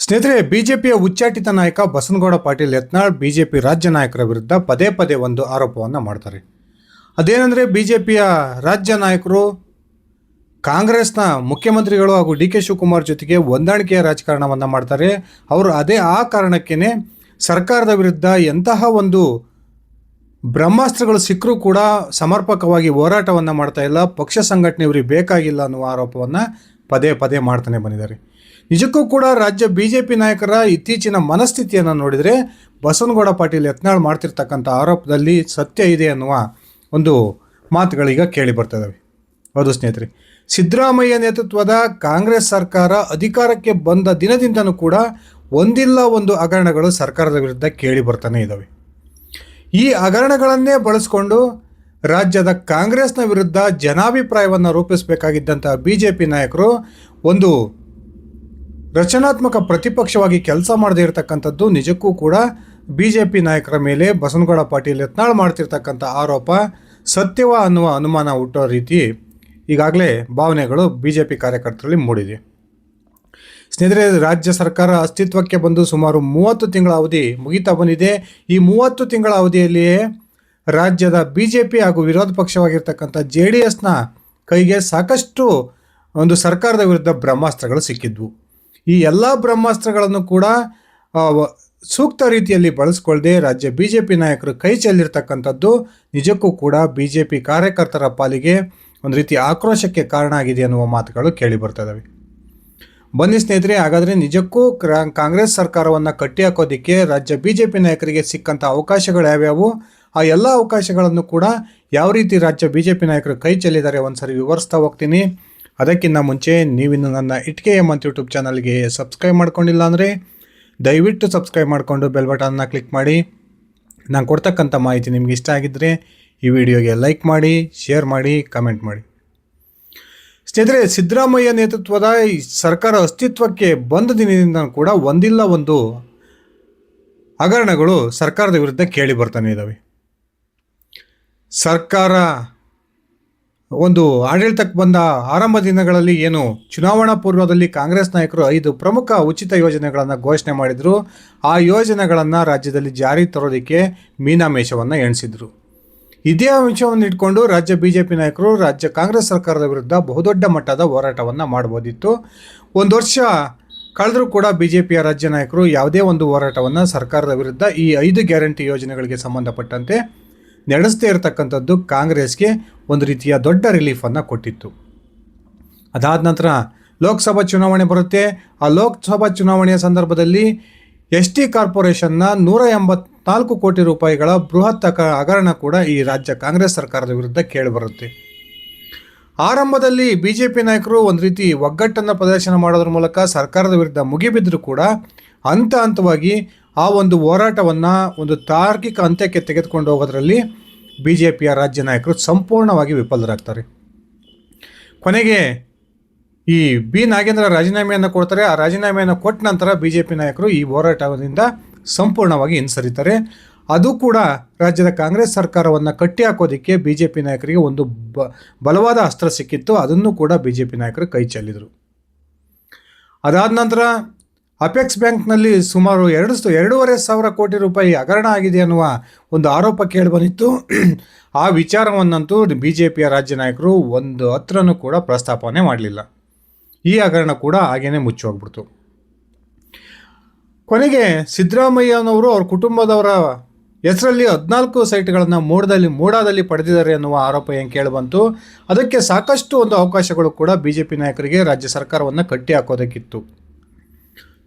ಸ್ನೇಹಿತರೆ, ಬಿಜೆಪಿಯ ಉಚ್ಚಾಟಿತ ನಾಯಕ ಬಸನಗೌಡ ಪಾಟೀಲ್ ಯತ್ನಾಳ್ ಬಿಜೆಪಿ ರಾಜ್ಯ ನಾಯಕರ ವಿರುದ್ಧ ಪದೇ ಪದೇ ಒಂದು ಆರೋಪವನ್ನು ಮಾಡ್ತಾರೆ. ಅದೇನೆಂದರೆ, ಬಿಜೆಪಿಯ ರಾಜ್ಯ ನಾಯಕರು, ಕಾಂಗ್ರೆಸ್ನ ಮುಖ್ಯಮಂತ್ರಿಗಳು ಹಾಗೂ ಡಿ ಕೆ ಶಿವಕುಮಾರ್ ಜೊತೆಗೆ ಹೊಂದಾಣಿಕೆಯ ರಾಜಕಾರಣವನ್ನು ಮಾಡ್ತಾರೆ. ಅವರು ಅದೇ ಆ ಕಾರಣಕ್ಕೇ ಸರ್ಕಾರದ ವಿರುದ್ಧ ಎಂತಹ ಒಂದು ಬ್ರಹ್ಮಾಸ್ತ್ರಗಳು ಸಿಕ್ಕರೂ ಕೂಡ ಸಮರ್ಪಕವಾಗಿ ಹೋರಾಟವನ್ನು ಮಾಡ್ತಾ ಇಲ್ಲ. ಪಕ್ಷ ಸಂಘಟನೆ ಇವರಿಗೆ ಬೇಕಾಗಿಲ್ಲ ಅನ್ನುವ ಆರೋಪವನ್ನು ಪದೇ ಪದೇ ಮಾಡ್ತಾನೆ ಬಂದಿದ್ದಾರೆ. ನಿಜಕ್ಕೂ ಕೂಡ ರಾಜ್ಯ ಬಿ ಜೆ ಪಿ ನಾಯಕರ ಇತ್ತೀಚಿನ ಮನಸ್ಥಿತಿಯನ್ನು ನೋಡಿದರೆ ಬಸವನಗೌಡ ಪಾಟೀಲ್ ಯತ್ನಾಳ್ ಮಾಡ್ತಿರ್ತಕ್ಕಂಥ ಆರೋಪದಲ್ಲಿ ಸತ್ಯ ಇದೆ ಅನ್ನುವ ಒಂದು ಮಾತುಗಳೀಗ ಕೇಳಿ ಬರ್ತದವೆ ಹೌದು ಸ್ನೇಹಿತರೆ, ಸಿದ್ದರಾಮಯ್ಯ ನೇತೃತ್ವದ ಕಾಂಗ್ರೆಸ್ ಸರ್ಕಾರ ಅಧಿಕಾರಕ್ಕೆ ಬಂದ ದಿನದಿಂದನೂ ಕೂಡ ಒಂದಿಲ್ಲ ಒಂದು ಹಗರಣಗಳು ಸರ್ಕಾರದ ವಿರುದ್ಧ ಕೇಳಿ ಬರ್ತಾನೆ ಇದ್ದಾವೆ ಈ ಹಗರಣಗಳನ್ನೇ ಬಳಸಿಕೊಂಡು ರಾಜ್ಯದ ಕಾಂಗ್ರೆಸ್ನ ವಿರುದ್ಧ ಜನಾಭಿಪ್ರಾಯವನ್ನು ರೂಪಿಸಬೇಕಾಗಿದ್ದಂಥ ಬಿ ಜೆ ಪಿ ನಾಯಕರು ಒಂದು ರಚನಾತ್ಮಕ ಪ್ರತಿಪಕ್ಷವಾಗಿ ಕೆಲಸ ಮಾಡದೇ ಇರತಕ್ಕಂಥದ್ದು ನಿಜಕ್ಕೂ ಕೂಡ ಬಿ ಜೆ ಪಿ ನಾಯಕರ ಮೇಲೆ ಬಸನಗೌಡ ಪಾಟೀಲ್ ಯತ್ನಾಳ್ ಮಾಡ್ತಿರ್ತಕ್ಕಂಥ ಆರೋಪ ಸತ್ಯವ ಅನ್ನುವ ಅನುಮಾನ ಹುಟ್ಟೋ ರೀತಿ ಈಗಾಗಲೇ ಭಾವನೆಗಳು ಬಿ ಜೆ ಪಿ ಕಾರ್ಯಕರ್ತರಲ್ಲಿ ಮೂಡಿದೆ. ಸ್ನೇಹಿತರೆ, ರಾಜ್ಯ ಸರ್ಕಾರ ಅಸ್ತಿತ್ವಕ್ಕೆ ಬಂದು ಸುಮಾರು ಮೂವತ್ತು ತಿಂಗಳ ಅವಧಿ ಮುಗಿತಾ ಬಂದಿದೆ. ಈ ಮೂವತ್ತು ತಿಂಗಳ ಅವಧಿಯಲ್ಲಿಯೇ ರಾಜ್ಯದ ಬಿ ಜೆ ಪಿ ಹಾಗೂ ವಿರೋಧ ಪಕ್ಷವಾಗಿರ್ತಕ್ಕಂಥ ಜೆ ಡಿ ಎಸ್ನ ಕೈಗೆ ಸಾಕಷ್ಟು ಒಂದು ಸರ್ಕಾರದ ವಿರುದ್ಧ ಬ್ರಹ್ಮಾಸ್ತ್ರಗಳು ಸಿಕ್ಕಿದ್ವು. ಈ ಎಲ್ಲ ಬ್ರಹ್ಮಾಸ್ತ್ರಗಳನ್ನು ಕೂಡ ಸೂಕ್ತ ರೀತಿಯಲ್ಲಿ ಬಳಸ್ಕೊಳ್ಳದೆ ರಾಜ್ಯ ಬಿ ಜೆ ಪಿ ನಾಯಕರು ಕೈ ಚೆಲ್ಲಿರ್ತಕ್ಕಂಥದ್ದು ನಿಜಕ್ಕೂ ಕೂಡ ಬಿ ಜೆ ಪಿ ಕಾರ್ಯಕರ್ತರ ಪಾಲಿಗೆ ಒಂದು ರೀತಿ ಆಕ್ರೋಶಕ್ಕೆ ಕಾರಣ ಆಗಿದೆ ಅನ್ನುವ ಮಾತುಗಳು ಕೇಳಿ ಬರ್ತದವೆ ಬನ್ನಿ ಸ್ನೇಹಿತರೆ, ಹಾಗಾದರೆ ನಿಜಕ್ಕೂ ಕಾಂಗ್ರೆಸ್ ಸರ್ಕಾರವನ್ನು ಕಟ್ಟಿ ಹಾಕೋದಿಕ್ಕೆ ರಾಜ್ಯ ಬಿ ಜೆ ಪಿ ನಾಯಕರಿಗೆ ಸಿಕ್ಕಂಥ ಅವಕಾಶಗಳು ಯಾವ್ಯಾವು? ಆ ಎಲ್ಲ ಅವಕಾಶಗಳನ್ನು ಕೂಡ ಯಾವ ರೀತಿ ರಾಜ್ಯ ಬಿ ಜೆ ಪಿ ನಾಯಕರು ಕೈ ಚೆಲ್ಲಿದ್ದಾರೆ ಒಂದ್ಸರಿ ವಿವರಿಸ್ತಾ ಹೋಗ್ತೀನಿ. ಅದಕ್ಕಿಂತ ಮುಂಚೆ ನೀವಿನ್ನು ನನ್ನ ಇಟ್ಕೆ ಅಂತ ಯೂಟ್ಯೂಬ್ ಚಾನಲ್ಗೆ ಸಬ್ಸ್ಕ್ರೈಬ್ ಮಾಡ್ಕೊಂಡಿಲ್ಲ ಅಂದರೆ ದಯವಿಟ್ಟು ಸಬ್ಸ್ಕ್ರೈಬ್ ಮಾಡಿಕೊಂಡು ಬೆಲ್ ಬಟನ್ನ ಕ್ಲಿಕ್ ಮಾಡಿ. ನಾನು ಕೊಡ್ತಕ್ಕಂಥ ಮಾಹಿತಿ ನಿಮ್ಗೆ ಇಷ್ಟ ಆಗಿದ್ದರೆ ಈ ವಿಡಿಯೋಗೆ ಲೈಕ್ ಮಾಡಿ ಶೇರ್ ಮಾಡಿ ಕಮೆಂಟ್ ಮಾಡಿ. ಸ್ನೇಹಿತರೆ, ಸಿದ್ದರಾಮಯ್ಯ ನೇತೃತ್ವದ ಸರ್ಕಾರ ಅಸ್ತಿತ್ವಕ್ಕೆ ಬಂದ ದಿನದಿಂದ ಕೂಡ ಒಂದಿಲ್ಲ ಒಂದು ಹಗರಣಗಳು ಸರ್ಕಾರದ ವಿರುದ್ಧ ಕೇಳಿ ಬರ್ತಾನೆ ಇದ್ದಾವೆ ಸರ್ಕಾರ ಒಂದು ಆಡಳಿತಕ್ಕೆ ಬಂದ ಆರಂಭ ದಿನಗಳಲ್ಲಿ ಏನು ಚುನಾವಣಾ ಪೂರ್ವದಲ್ಲಿ ಕಾಂಗ್ರೆಸ್ ನಾಯಕರು ಐದು ಪ್ರಮುಖ ಉಚಿತ ಯೋಜನೆಗಳನ್ನು ಘೋಷಣೆ ಮಾಡಿದರು. ಆ ಯೋಜನೆಗಳನ್ನು ರಾಜ್ಯದಲ್ಲಿ ಜಾರಿ ತರೋದಕ್ಕೆ ಮೀನಾಮೇಷವನ್ನು ಎಣಿಸಿದರು. ಇದೇ ಅಂಶವನ್ನು ಇಟ್ಕೊಂಡು ರಾಜ್ಯ ಬಿ ಜೆ ಪಿ ನಾಯಕರು ರಾಜ್ಯ ಕಾಂಗ್ರೆಸ್ ಸರ್ಕಾರದ ವಿರುದ್ಧ ಬಹುದೊಡ್ಡ ಮಟ್ಟದ ಹೋರಾಟವನ್ನು ಮಾಡ್ಬೋದಿತ್ತು ಒಂದು ವರ್ಷ ಕಳೆದರೂ ಕೂಡ ಬಿ ಜೆ ಪಿಯ ರಾಜ್ಯ ನಾಯಕರು ಯಾವುದೇ ಒಂದು ಹೋರಾಟವನ್ನು ಸರ್ಕಾರದ ವಿರುದ್ಧ ಈ ಐದು ಗ್ಯಾರಂಟಿ ಯೋಜನೆಗಳಿಗೆ ಸಂಬಂಧಪಟ್ಟಂತೆ ನಡೆಸದೇ ಇರತಕ್ಕಂಥದ್ದು ಕಾಂಗ್ರೆಸ್ಗೆ ಒಂದು ರೀತಿಯ ದೊಡ್ಡ ರಿಲೀಫನ್ನು ಕೊಟ್ಟಿತ್ತು. ಅದಾದ ನಂತರ ಲೋಕಸಭಾ ಚುನಾವಣೆ ಬರುತ್ತೆ. ಆ ಲೋಕಸಭಾ ಚುನಾವಣೆಯ ಸಂದರ್ಭದಲ್ಲಿ ಎಸ್ ಟಿ ಕಾರ್ಪೊರೇಷನ್ನ ನೂರ ಎಂಬತ್ನಾಲ್ಕು ಕೋಟಿ ರೂಪಾಯಿಗಳ ಬೃಹತ್ ಹಗರಣ ಕೂಡ ಈ ರಾಜ್ಯ ಕಾಂಗ್ರೆಸ್ ಸರ್ಕಾರದ ವಿರುದ್ಧ ಕೇಳಿಬರುತ್ತೆ ಆರಂಭದಲ್ಲಿ ಬಿ ಜೆ ಪಿ ನಾಯಕರು ಒಂದು ರೀತಿ ಒಗ್ಗಟ್ಟನ್ನು ಪ್ರದರ್ಶನ ಮಾಡೋದ್ರ ಮೂಲಕ ಸರ್ಕಾರದ ವಿರುದ್ಧ ಮುಗಿಬಿದ್ದರೂ ಕೂಡ ಹಂತ ಹಂತವಾಗಿ ಆ ಒಂದು ಹೋರಾಟವನ್ನು ಒಂದು ತಾರ್ಕಿಕ ಅಂತ್ಯಕ್ಕೆ ತೆಗೆದುಕೊಂಡು ಹೋಗೋದ್ರಲ್ಲಿ ಬಿ ಜೆ ಪಿಯ ರಾಜ್ಯ ನಾಯಕರು ಸಂಪೂರ್ಣವಾಗಿ ವಿಫಲರಾಗ್ತಾರೆ. ಕೊನೆಗೆ ಈ ಬಿ ನಾಗೇಂದ್ರ ರಾಜೀನಾಮೆಯನ್ನು ಕೊಡ್ತಾರೆ. ಆ ರಾಜೀನಾಮೆಯನ್ನು ಕೊಟ್ಟ ನಂತರ ಬಿ ಜೆ ಪಿ ನಾಯಕರು ಈ ಹೋರಾಟದಿಂದ ಸಂಪೂರ್ಣವಾಗಿ ಹಿಂಸರಿತಾರೆ ಅದು ಕೂಡ ರಾಜ್ಯದ ಕಾಂಗ್ರೆಸ್ ಸರ್ಕಾರವನ್ನು ಕಟ್ಟಿ ಹಾಕೋದಕ್ಕೆ ಬಿ ಜೆ ಪಿ ನಾಯಕರಿಗೆ ಒಂದು ಬ, ಬಲವಾದ ಅಸ್ತ್ರ ಸಿಕ್ಕಿತ್ತು. ಅದನ್ನು ಕೂಡ ಬಿ ಜೆ ಪಿ ನಾಯಕರು ಕೈ ಚೆಲ್ಲಿದರು. ಅದಾದ ನಂತರ ಅಪೆಕ್ಸ್ ಬ್ಯಾಂಕ್ನಲ್ಲಿ ಸುಮಾರು ಎರಡು ಎರಡೂವರೆ ಸಾವಿರ ಕೋಟಿ ರೂಪಾಯಿ ಹಗರಣ ಆಗಿದೆ ಅನ್ನುವ ಒಂದು ಆರೋಪ ಕೇಳಿಬಂದಿತ್ತು ಆ ವಿಚಾರವನ್ನಂತೂ ಬಿ ಜೆ ಪಿಯ ರಾಜ್ಯ ನಾಯಕರು ಒಂದು ಹತ್ರನೂ ಕೂಡ ಪ್ರಸ್ತಾಪನೆ ಮಾಡಲಿಲ್ಲ. ಈ ಹಗರಣ ಕೂಡ ಹಾಗೇನೆ ಮುಚ್ಚೋಗ್ಬಿಡ್ತು ಕೊನೆಗೆ ಸಿದ್ದರಾಮಯ್ಯನವರು ಅವ್ರ ಕುಟುಂಬದವರ ಹೆಸರಲ್ಲಿ ಹದಿನಾಲ್ಕು ಸೈಟ್ಗಳನ್ನು ಮೂಡದಲ್ಲಿ, ಮೂಡಾದಲ್ಲಿ ಪಡೆದಿದ್ದಾರೆ ಎನ್ನುವ ಆರೋಪ ಏನು ಕೇಳಿಬಂತು ಅದಕ್ಕೆ ಸಾಕಷ್ಟು ಒಂದು ಅವಕಾಶಗಳು ಕೂಡ ಬಿ ಜೆ ಪಿ ನಾಯಕರಿಗೆ ರಾಜ್ಯ ಸರ್ಕಾರವನ್ನು ಕಟ್ಟಿ ಹಾಕೋದಕ್ಕಿತ್ತು.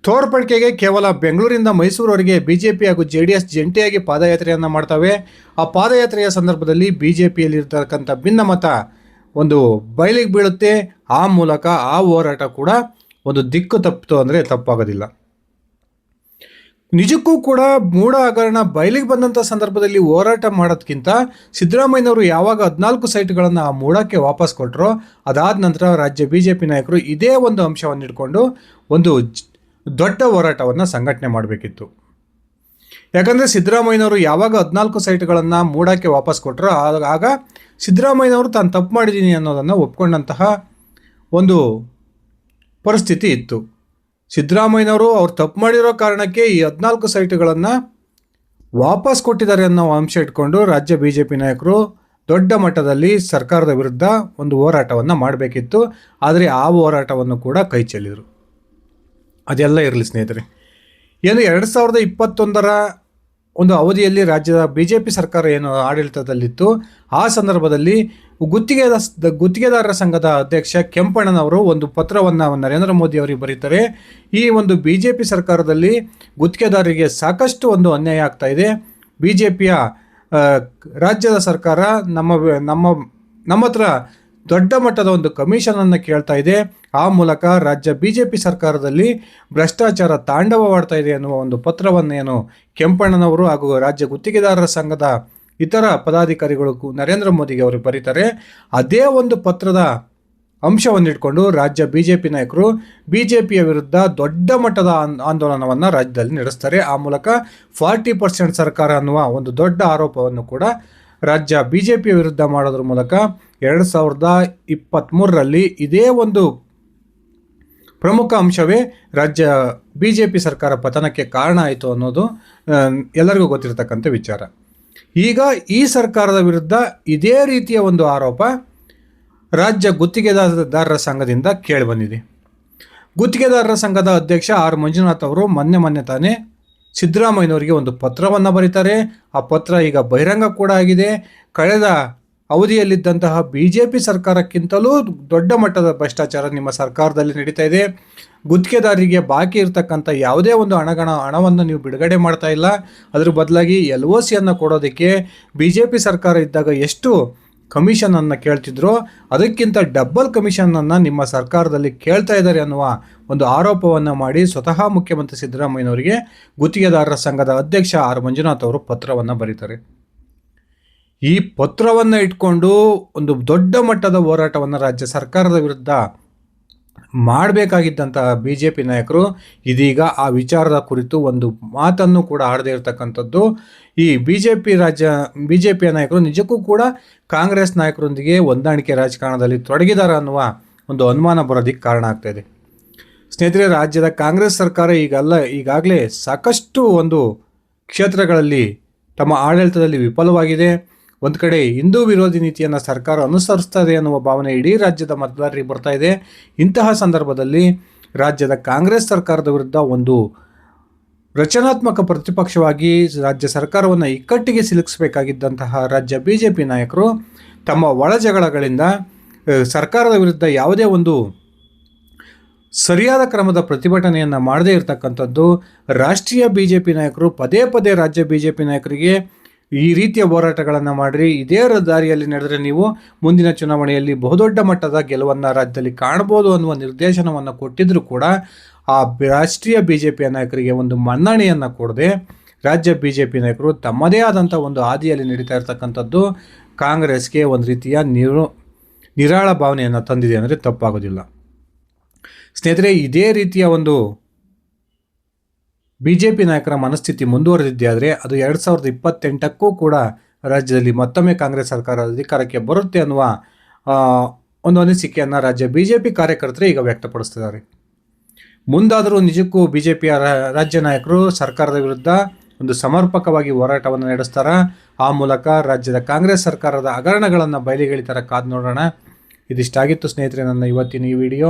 ತೋರ್ಪಡಿಕೆಗೆ ಕೇವಲ ಬೆಂಗಳೂರಿಂದ ಮೈಸೂರುವರೆಗೆ ಬಿಜೆಪಿ ಹಾಗೂ ಜೆ ಡಿ ಎಸ್ ಜಂಟಿಯಾಗಿ ಪಾದಯಾತ್ರೆಯನ್ನು ಮಾಡ್ತವೆ. ಆ ಪಾದಯಾತ್ರೆಯ ಸಂದರ್ಭದಲ್ಲಿ ಬಿ ಜೆ ಪಿಯಲ್ಲಿರ್ತಕ್ಕಂಥ ಭಿನ್ನಮತ ಒಂದು ಬಯಲಿಗೆ ಬೀಳುತ್ತೆ. ಆ ಮೂಲಕ ಆ ಹೋರಾಟ ಕೂಡ ಒಂದು ದಿಕ್ಕು ತಪ್ಪಿತು ಅಂದರೆ ತಪ್ಪಾಗೋದಿಲ್ಲ. ನಿಜಕ್ಕೂ ಕೂಡ ಮೂಢ ಹಗರಣ ಬಯಲಿಗೆ ಬಂದಂಥ ಸಂದರ್ಭದಲ್ಲಿ ಹೋರಾಟ ಮಾಡೋದಕ್ಕಿಂತ ಸಿದ್ದರಾಮಯ್ಯನವರು ಯಾವಾಗ ಹದಿನಾಲ್ಕು ಸೈಟ್ಗಳನ್ನು ಆ ಮೂಡಕ್ಕೆ ವಾಪಸ್ ಕೊಟ್ಟರೋ ಅದಾದ ನಂತರ ರಾಜ್ಯ ಬಿ ಜೆ ಪಿ ನಾಯಕರು ಇದೇ ಒಂದು ಅಂಶವನ್ನು ಇಟ್ಕೊಂಡು ಒಂದು ದೊಡ್ಡ ಹೋರಾಟವನ್ನು ಸಂಘಟನೆ ಮಾಡಬೇಕಿತ್ತು. ಯಾಕಂದರೆ ಸಿದ್ದರಾಮಯ್ಯನವರು ಯಾವಾಗ ಹದಿನಾಲ್ಕು ಸೈಟ್ಗಳನ್ನು ಮೂಡಕ್ಕೆ ವಾಪಸ್ ಕೊಟ್ಟರೋ ಆಗ ಸಿದ್ದರಾಮಯ್ಯನವರು ತಾನು ತಪ್ಪು ಮಾಡಿದ್ದೀನಿ ಅನ್ನೋದನ್ನು ಒಪ್ಕೊಂಡಂತಹ ಒಂದು ಪರಿಸ್ಥಿತಿ ಇತ್ತು. ಸಿದ್ದರಾಮಯ್ಯನವರು ಅವ್ರು ತಪ್ಪು ಮಾಡಿರೋ ಕಾರಣಕ್ಕೆ ಈ ಹದಿನಾಲ್ಕು ಸೈಟ್ಗಳನ್ನು ವಾಪಸ್ ಕೊಟ್ಟಿದ್ದಾರೆ ಅನ್ನೋ ಅಂಶ ಇಟ್ಕೊಂಡು ರಾಜ್ಯ ಬಿ ಜೆ ಪಿ ನಾಯಕರು ದೊಡ್ಡ ಮಟ್ಟದಲ್ಲಿ ಸರ್ಕಾರದ ವಿರುದ್ಧ ಒಂದು ಹೋರಾಟವನ್ನು ಮಾಡಬೇಕಿತ್ತು. ಆದರೆ ಆ ಹೋರಾಟವನ್ನು ಕೂಡ ಕೈ ಚೆಲ್ಲಿದರು. ಅದೆಲ್ಲ ಇರಲಿ ಸ್ನೇಹಿತರೆ. ಏನು ಎರಡು ಸಾವಿರದ ಇಪ್ಪತ್ತೊಂದರ ಒಂದು ಅವಧಿಯಲ್ಲಿ ರಾಜ್ಯದ ಬಿ ಜೆ ಪಿ ಸರ್ಕಾರ ಏನು ಆಡಳಿತದಲ್ಲಿತ್ತು, ಆ ಸಂದರ್ಭದಲ್ಲಿ ಗುತ್ತಿಗೆದ ಗುತ್ತಿಗೆದಾರರ ಸಂಘದ ಅಧ್ಯಕ್ಷ ಕೆಂಪಣ್ಣನವರು ಒಂದು ಪತ್ರವನ್ನು ನರೇಂದ್ರ ಮೋದಿ ಅವರಿಗೆ ಬರೀತಾರೆ. ಈ ಒಂದು ಬಿ ಜೆ ಪಿ ಸರ್ಕಾರದಲ್ಲಿ ಗುತ್ತಿಗೆದಾರರಿಗೆ ಸಾಕಷ್ಟು ಒಂದು ಅನ್ಯಾಯ ಆಗ್ತಾ ಇದೆ. ಬಿ ಜೆ ಪಿಯ ರಾಜ್ಯದ ಸರ್ಕಾರ ನಮ್ಮ ನಮ್ಮ ನಮ್ಮ ಹತ್ರ ದೊಡ್ಡ ಮಟ್ಟದ ಒಂದು ಕಮಿಷನನ್ನು ಕೇಳ್ತಾ ಇದೆ. ಆ ಮೂಲಕ ರಾಜ್ಯ ಬಿ ಜೆ ಪಿ ಸರ್ಕಾರದಲ್ಲಿ ಭ್ರಷ್ಟಾಚಾರ ತಾಂಡವವಾಡ್ತಾ ಇದೆ ಎನ್ನುವ ಒಂದು ಪತ್ರವನ್ನೇನು ಕೆಂಪಣ್ಣನವರು ಹಾಗೂ ರಾಜ್ಯ ಗುತ್ತಿಗೆದಾರರ ಸಂಘದ ಇತರ ಪದಾಧಿಕಾರಿಗಳು ನರೇಂದ್ರ ಮೋದಿಗೆ ಅವರು ಬರೀತಾರೆ. ಅದೇ ಒಂದು ಪತ್ರದ ಅಂಶವನ್ನಿಟ್ಕೊಂಡು ರಾಜ್ಯ ಬಿ ಜೆ ಪಿ ನಾಯಕರು ಬಿ ಜೆ ಪಿಯ ವಿರುದ್ಧ ದೊಡ್ಡ ಮಟ್ಟದ ಆಂದೋಲನವನ್ನು ರಾಜ್ಯದಲ್ಲಿ ನಡೆಸ್ತಾರೆ. ಆ ಮೂಲಕ ಫಾರ್ಟಿ ಪರ್ಸೆಂಟ್ ಸರ್ಕಾರ ಅನ್ನುವ ಒಂದು ದೊಡ್ಡ ಆರೋಪವನ್ನು ಕೂಡ ರಾಜ್ಯ ಬಿ ಜೆ ಪಿಯ ವಿರುದ್ಧ ಮಾಡೋದ್ರ ಮೂಲಕ ಎರಡು ಸಾವಿರದ ಇಪ್ಪತ್ತ್ಮೂರರಲ್ಲಿ ಇದೇ ಒಂದು ಪ್ರಮುಖ ಅಂಶವೇ ರಾಜ್ಯ ಬಿ ಜೆ ಪಿ ಸರ್ಕಾರ ಪತನಕ್ಕೆ ಕಾರಣ ಆಯಿತು ಅನ್ನೋದು ಎಲ್ಲರಿಗೂ ಗೊತ್ತಿರತಕ್ಕಂಥ ವಿಚಾರ. ಈಗ ಈ ಸರ್ಕಾರದ ವಿರುದ್ಧ ಇದೇ ರೀತಿಯ ಒಂದು ಆರೋಪ ರಾಜ್ಯ ಗುತ್ತಿಗೆದಾರರ ಸಂಘದಿಂದ ಕೇಳಿಬಂದಿದೆ ಗುತ್ತಿಗೆದಾರರ ಸಂಘದ ಅಧ್ಯಕ್ಷ ಆರ್ ಮಂಜುನಾಥ್ ಅವರು ಮೊನ್ನೆ ಮೊನ್ನೆ ತಾನೇ ಸಿದ್ದರಾಮಯ್ಯನವರಿಗೆ ಒಂದು ಪತ್ರವನ್ನು ಬರೀತಾರೆ. ಆ ಪತ್ರ ಈಗ ಬಹಿರಂಗ ಕೂಡ ಆಗಿದೆ. ಕಳೆದ ಅವಧಿಯಲ್ಲಿದ್ದಂತಹ ಬಿ ಜೆ ಪಿ ಸರ್ಕಾರಕ್ಕಿಂತಲೂ ದೊಡ್ಡ ಮಟ್ಟದ ಭ್ರಷ್ಟಾಚಾರ ನಿಮ್ಮ ಸರ್ಕಾರದಲ್ಲಿ ನಡೀತಾ ಇದೆ. ಗುತ್ತಿಗೆದಾರರಿಗೆ ಬಾಕಿ ಇರತಕ್ಕಂಥ ಯಾವುದೇ ಒಂದು ಹಣಗಣ, ಹಣವನ್ನು ನೀವು ಬಿಡುಗಡೆ ಮಾಡ್ತಾ ಇಲ್ಲ. ಅದ್ರ ಬದಲಾಗಿ ಎಲ್ ಒ ಸಿಯನ್ನು ಕೊಡೋದಕ್ಕೆ ಬಿ ಜೆ ಪಿ ಸರ್ಕಾರ ಇದ್ದಾಗ ಎಷ್ಟು ಕಮಿಷನನ್ನು ಕೇಳ್ತಿದ್ರು, ಅದಕ್ಕಿಂತ ಡಬ್ಬಲ್ ಕಮಿಷನನ್ನು ನಿಮ್ಮ ಸರ್ಕಾರದಲ್ಲಿ ಕೇಳ್ತಾ ಇದ್ದಾರೆ ಅನ್ನುವ ಒಂದು ಆರೋಪವನ್ನು ಮಾಡಿ ಸ್ವತಃ ಮುಖ್ಯಮಂತ್ರಿ ಸಿದ್ದರಾಮಯ್ಯನವರಿಗೆ ಗುತ್ತಿಗೆದಾರರ ಸಂಘದ ಅಧ್ಯಕ್ಷ ಆರ್ ಮಂಜುನಾಥ್ ಅವರು ಪತ್ರವನ್ನು ಬರೀತಾರೆ. ಈ ಪತ್ರವನ್ನು ಇಟ್ಕೊಂಡು ಒಂದು ದೊಡ್ಡ ಮಟ್ಟದ ಹೋರಾಟವನ್ನು ರಾಜ್ಯ ಸರ್ಕಾರದ ವಿರುದ್ಧ ಮಾಡಬೇಕಾಗಿದ್ದಂತಹ ಬಿ ಜೆ ಪಿ ನಾಯಕರು ಇದೀಗ ಆ ವಿಚಾರದ ಕುರಿತು ಒಂದು ಮಾತನ್ನು ಕೂಡ ಆಡದೇ ಇರತಕ್ಕಂಥದ್ದು. ಈ ಬಿ ಜೆ ಪಿ ರಾಜ್ಯ ಬಿ ಜೆ ಪಿಯ ನಾಯಕರು ನಿಜಕ್ಕೂ ಕೂಡ ಕಾಂಗ್ರೆಸ್ ನಾಯಕರೊಂದಿಗೆ ಹೊಂದಾಣಿಕೆ ರಾಜಕಾರಣದಲ್ಲಿ ತೊಡಗಿದ್ದಾರೆ ಅನ್ನುವ ಒಂದು ಅನುಮಾನ ಬರೋದಕ್ಕೆ ಕಾರಣ ಆಗ್ತಾ ಇದೆ. ಸ್ನೇಹಿತರೆ, ರಾಜ್ಯದ ಕಾಂಗ್ರೆಸ್ ಸರ್ಕಾರ ಈಗಲ್ಲ, ಈಗಾಗಲೇ ಸಾಕಷ್ಟು ಒಂದು ಕ್ಷೇತ್ರಗಳಲ್ಲಿ ತಮ್ಮ ಆಡಳಿತದಲ್ಲಿ ವಿಫಲವಾಗಿದೆ. ಒಂದು ಕಡೆ ಹಿಂದೂ ವಿರೋಧಿ ನೀತಿಯನ್ನು ಸರ್ಕಾರ ಅನುಸರಿಸ್ತದೆ ಅನ್ನುವ ಭಾವನೆ ಇಡೀ ರಾಜ್ಯದ ಮತದಾರರಿಗೆ ಬರ್ತಾ ಇದೆ. ಇಂತಹ ಸಂದರ್ಭದಲ್ಲಿ ರಾಜ್ಯದ ಕಾಂಗ್ರೆಸ್ ಸರ್ಕಾರದ ವಿರುದ್ಧ ಒಂದು ರಚನಾತ್ಮಕ ಪ್ರತಿಪಕ್ಷವಾಗಿ ರಾಜ್ಯ ಸರ್ಕಾರವನ್ನು ಇಕ್ಕಟ್ಟಿಗೆ ಸಿಲುಕಿಸಬೇಕಾಗಿದ್ದಂತಹ ರಾಜ್ಯ ಬಿ ಜೆ ಪಿ ನಾಯಕರು ತಮ್ಮ ಒಳ ಜಗಳಗಳಿಂದ ಸರ್ಕಾರದ ವಿರುದ್ಧ ಯಾವುದೇ ಒಂದು ಸರಿಯಾದ ಕ್ರಮದ ಪ್ರತಿಭಟನೆಯನ್ನು ಮಾಡದೇ ಇರತಕ್ಕಂಥದ್ದು ರಾಷ್ಟ್ರೀಯ ಬಿ ಜೆ ಪಿ ನಾಯಕರು ಪದೇ ಪದೇ ರಾಜ್ಯ ಬಿ ಜೆ ಪಿ ನಾಯಕರಿಗೆ ಈ ರೀತಿಯ ಹೋರಾಟಗಳನ್ನು ಮಾಡಿರಿ. ಇದೇ ದಾರಿಯಲ್ಲಿ ನಡೆದರೆ ನೀವು ಮುಂದಿನ ಚುನಾವಣೆಯಲ್ಲಿ ಬಹುದೊಡ್ಡ ಮಟ್ಟದ ಗೆಲುವನ್ನು ರಾಜ್ಯದಲ್ಲಿ ಕಾಣಬಹುದು ಅನ್ನುವ ನಿರ್ದೇಶನವನ್ನು ಕೊಟ್ಟಿದ್ದರೂ ಕೂಡ ಆ ರಾಷ್ಟ್ರೀಯ ಬಿ ಜೆ ಪಿಯ ನಾಯಕರಿಗೆ ಒಂದು ಮನ್ನಣೆಯನ್ನು ಕೊಡದೆ ರಾಜ್ಯ ಬಿ ಜೆ ಪಿ ನಾಯಕರು ತಮ್ಮದೇ ಆದಂಥ ಒಂದು ಹಾದಿಯಲ್ಲಿ ನಡೀತಾ ಇರತಕ್ಕಂಥದ್ದು ಕಾಂಗ್ರೆಸ್ಗೆ ಒಂದು ರೀತಿಯ ನಿರು, ನಿರಾಳ ಭಾವನೆಯನ್ನು ತಂದಿದೆ ಅಂದರೆ ತಪ್ಪಾಗೋದಿಲ್ಲ. ಸ್ನೇಹಿತರೆ, ಇದೇ ರೀತಿಯ ಒಂದು ಬಿ ಜೆ ಪಿ ನಾಯಕರ ಮನಸ್ಥಿತಿ ಮುಂದುವರೆದಿದ್ದೇ ಆದರೆ ಅದು ಎರಡು ಸಾವಿರದ ಇಪ್ಪತ್ತೆಂಟಕ್ಕೂ ಕೂಡ ರಾಜ್ಯದಲ್ಲಿ ಮತ್ತೊಮ್ಮೆ ಕಾಂಗ್ರೆಸ್ ಸರ್ಕಾರ ಅಧಿಕಾರಕ್ಕೆ ಬರುತ್ತೆ ಅನ್ನುವ ಒಂದು ಅನಿಸಿಕೆಯನ್ನು ರಾಜ್ಯ ಬಿ ಜೆ ಪಿ ಕಾರ್ಯಕರ್ತರು ಈಗ ವ್ಯಕ್ತಪಡಿಸ್ತಿದ್ದಾರೆ. ಮುಂದಾದರೂ ನಿಜಕ್ಕೂ ಬಿ ಜೆ ಪಿಯ ರಾಜ್ಯ ನಾಯಕರು ಸರ್ಕಾರದ ವಿರುದ್ಧ ಒಂದು ಸಮರ್ಪಕವಾಗಿ ಹೋರಾಟವನ್ನು ನಡೆಸ್ತಾರ. ಆ ಮೂಲಕ ರಾಜ್ಯದ ಕಾಂಗ್ರೆಸ್ ಸರ್ಕಾರದ ಹಗರಣಗಳನ್ನು ಬಯಲಿಗೆಳಿತಾರ ಕಾದು ನೋಡೋಣ. ಇದಿಷ್ಟಾಗಿತ್ತು ಸ್ನೇಹಿತರೆ ನನ್ನ ಇವತ್ತಿನ ಈ ವಿಡಿಯೋ.